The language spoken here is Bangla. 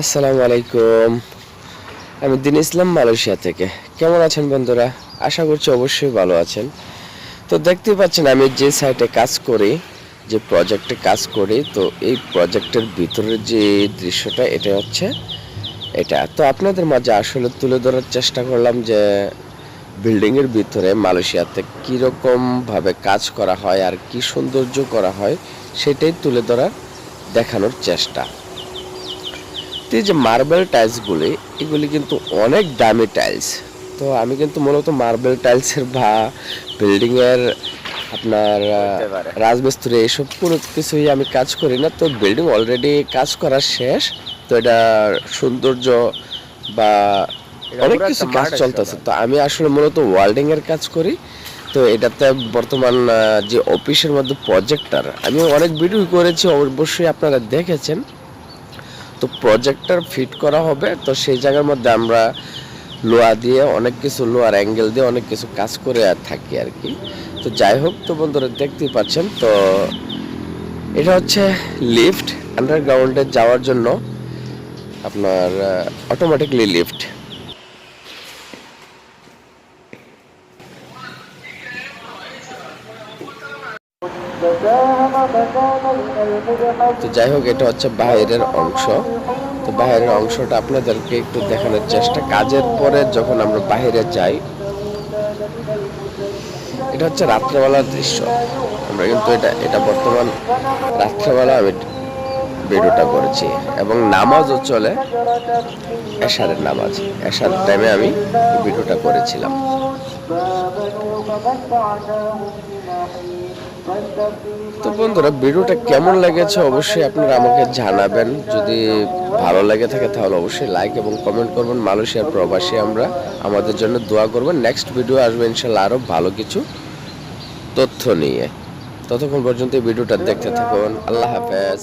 আসসালামু আলাইকুম। আমি দিন ইসলাম মালয়েশিয়া থেকে। কেমন আছেন বন্ধুরা? আশা করছি অবশ্যই ভালো আছেন। তো দেখতে পাচ্ছেন, আমি যে সাইটে কাজ করি, যে প্রজেক্টে কাজ করি, তো এই প্রজেক্টের ভিতরের যে দৃশ্যটা, এটা হচ্ছে এটা। তো আপনাদের মাঝে আসলে তুলে ধরার চেষ্টা করলাম যে বিল্ডিংয়ের ভিতরে মালয়েশিয়াতে কীরকমভাবে কাজ করা হয় আর কি সৌন্দর্য করা হয়, সেটাই তুলে ধরার দেখানোর চেষ্টা। এই যে মার্বেল টাইলসগুলি এগুলি কিন্তু অনেক দামি টাইলস তো আমি কিন্তু মূলত মার্বেল টাইলসের বা বিল্ডিংয়ের আপনার রাজমিস্ত্রি এইসব কোনো কিছুই আমি কাজ করি না। তো বিল্ডিং অলরেডি কাজ করা শেষ। তো এটা সৌন্দর্য বা অনেক কিছু কাজ চলতেছে। তো আমি আসলে মূলত ওয়ার্ল্ডিং এর কাজ করি। তো এটাতে বর্তমান যে অফিসের মধ্যে প্রজেক্টার আমি অনেক ভিডিও করেছি অবশ্যই আপনারা দেখেছেন। তো প্রজেক্টার ফিট করা হবে, তো সেই জায়গার মধ্যে আমরা লোয়া দিয়ে অনেক কিছু লোয়ার অ্যাঙ্গেল দিয়ে অনেক কিছু কাজ করে আর থাকি আর কি। তো যাই হোক, তো বন্ধুরা দেখতেই পাচ্ছেন, তো এটা হচ্ছে লিফট আন্ডারগ্রাউন্ডে যাওয়ার জন্য আপনার অটোমেটিকলি লিফট তো যাই হোক, এটা হচ্ছে বাইরের অংশ। তো বাইরের অংশটা আপনাদেরকে একটু দেখানোর চেষ্টা। কাজের পরে যখন আমরা বাইরে যাই, এটা হচ্ছে রাত্রেবেলার দৃশ্য। আমরা কিন্তু এটা এটা বর্তমান রাত্রেবেলা আমি ভিডিওটা করেছি। এবং নামাজও চলে, এশারের নামাজ। এশার টাইমে আমি ভিডিওটা করেছিলাম। তো বন্ধুরা, ভিডিওটা কেমন লেগেছে অবশ্যই আপনারা আমাকে জানাবেন। যদি ভালো লেগে থাকে তাহলে অবশ্যই লাইক এবং কমেন্ট করবেন। মালয়েশিয়ার প্রবাসী আমরা, আমাদের জন্য দোয়া করবেন। নেক্সট ভিডিও আসবে ইনশাল্লাহ আরও ভালো কিছু তথ্য নিয়ে। ততক্ষণ পর্যন্ত এই ভিডিওটা দেখতে থাকুন। আল্লাহ হাফেজ।